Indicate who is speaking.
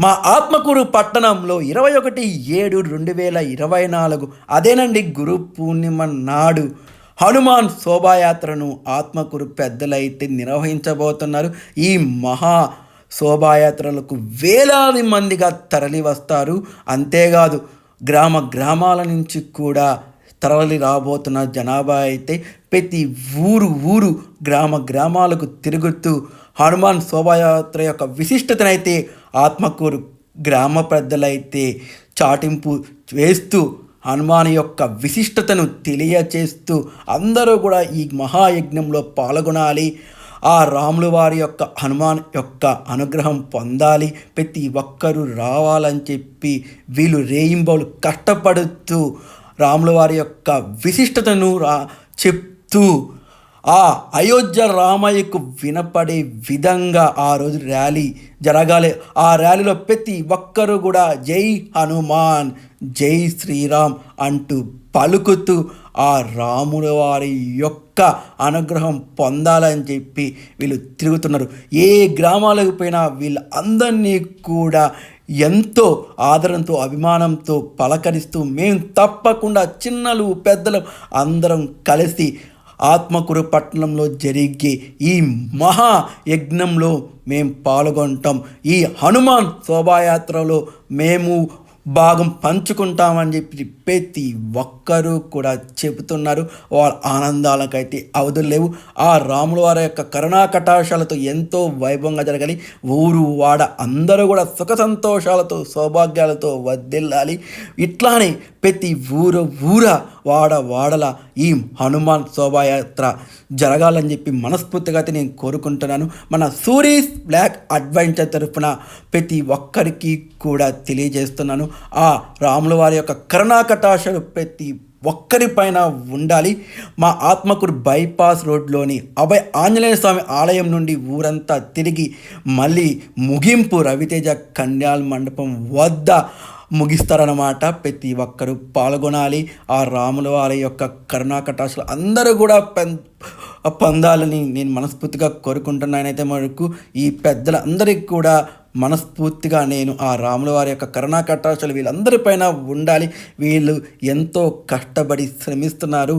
Speaker 1: మా ఆత్మకూరు పట్టణంలో ఇరవై ఒకటి ఏడు రెండు వేల ఇరవై నాలుగు అదేనండి గురు పూర్ణిమ నాడు. హనుమాన్ శోభాయాత్రను ఆత్మకూరు పెద్దలైతే నిర్వహించబోతున్నారు. ఈ మహా శోభాయాత్రలకు వేలాది మందిగా తరలి వస్తారు అంతేకాదు గ్రామ గ్రామాల నుంచి కూడా తరలి రాబోతున్న జనాభా అయితే ప్రతి ఊరు ఊరు గ్రామ గ్రామాలకు తిరుగుతూ హనుమాన్ శోభాయాత్ర యొక్క విశిష్టతనైతే ఆత్మకూరు గ్రామ పెద్దలైతే చాటింపు వేస్తూ హనుమాన్ యొక్క విశిష్టతను తెలియచేస్తూ అందరూ కూడా ఈ మహాయజ్ఞంలో పాల్గొనాలి. ఆ రాముల వారి యొక్క హనుమాన్ యొక్క అనుగ్రహం పొందాలి. ప్రతి ఒక్కరూ రావాలని చెప్పి వీళ్ళు రేయింబోలు కష్టపడుతూ రాముల వారి యొక్క విశిష్టతను రా చెప్తూ ఆ అయోధ్య రామయ్యకు వినపడే విధంగా ఆ రోజు ర్యాలీ జరగాలి. ఆ ర్యాలీలో ప్రతి ఒక్కరూ కూడా జై హనుమాన్ జై శ్రీరామ్ అంటూ పలుకుతూ ఆ రాముల వారి యొక్క అనుగ్రహం పొందాలని చెప్పి వీళ్ళు తిరుగుతున్నారు. ఏ గ్రామాలకు పోయినా వీళ్ళందరినీ కూడా ఎంతో ఆదరంతో అభిమానంతో పలకరిస్తూ మేము తప్పకుండా చిన్నలు పెద్దలు అందరం కలిసి ఆత్మకూరు పట్టణంలో జరిగే ఈ మహా యజ్ఞంలో మేము పాల్గొంటాం. ఈ హనుమాన్ శోభాయాత్రలో మేము భాగం పంచుకుంటామని చెప్పి ప్రతి ఒక్కరూ కూడా చెబుతున్నారు. వాళ్ళ ఆనందాలకైతే అవధులు లేవు. ఆ రాముల వారి యొక్క కరుణా కటాక్షాలతో ఎంతో వైభవంగా జరగాలి. ఊరు వాడ అందరూ కూడా సుఖ సంతోషాలతో సౌభాగ్యాలతో వద్దెల్లాలి ఇట్లానే ప్రతి ఊరు ఊర వాడ వాడల ఈ హనుమాన్ శోభాయాత్ర జరగాలని చెప్పి మనస్ఫూర్తిగా అయితే నేను కోరుకుంటున్నాను. మన సూరీస్ బ్లాక్ అడ్వెంచర్ తరఫున ప్రతి ఒక్కరికి కూడా తెలియజేస్తున్నాను. ఆ రాముల వారి యొక్క కరుణా ప్రతి ఒక్కరిపైన ఉండాలి. మా ఆత్మకూరు బైపాస్ రోడ్లోని అభయ ఆంజనేయ స్వామి ఆలయం నుండి ఊరంతా తిరిగి మళ్ళీ ముగింపు రవితేజ కన్యాల్ మండపం వద్ద ముగిస్తారన్నమాట. ప్రతి ఒక్కరూ పాల్గొనాలి. ఆ రాముల వారి యొక్క కరుణాకటాశలు అందరూ కూడా పొందాలని నేను మనస్ఫూర్తిగా కోరుకుంటున్నానైతే మనకు ఈ పెద్దలందరికీ కూడా మనస్ఫూర్తిగా నేను ఆ రాముల వారి యొక్క కరుణా కటాక్షలు వీళ్ళందరిపైన ఉండాలి. వీళ్ళు ఎంతో కష్టపడి శ్రమిస్తున్నారు.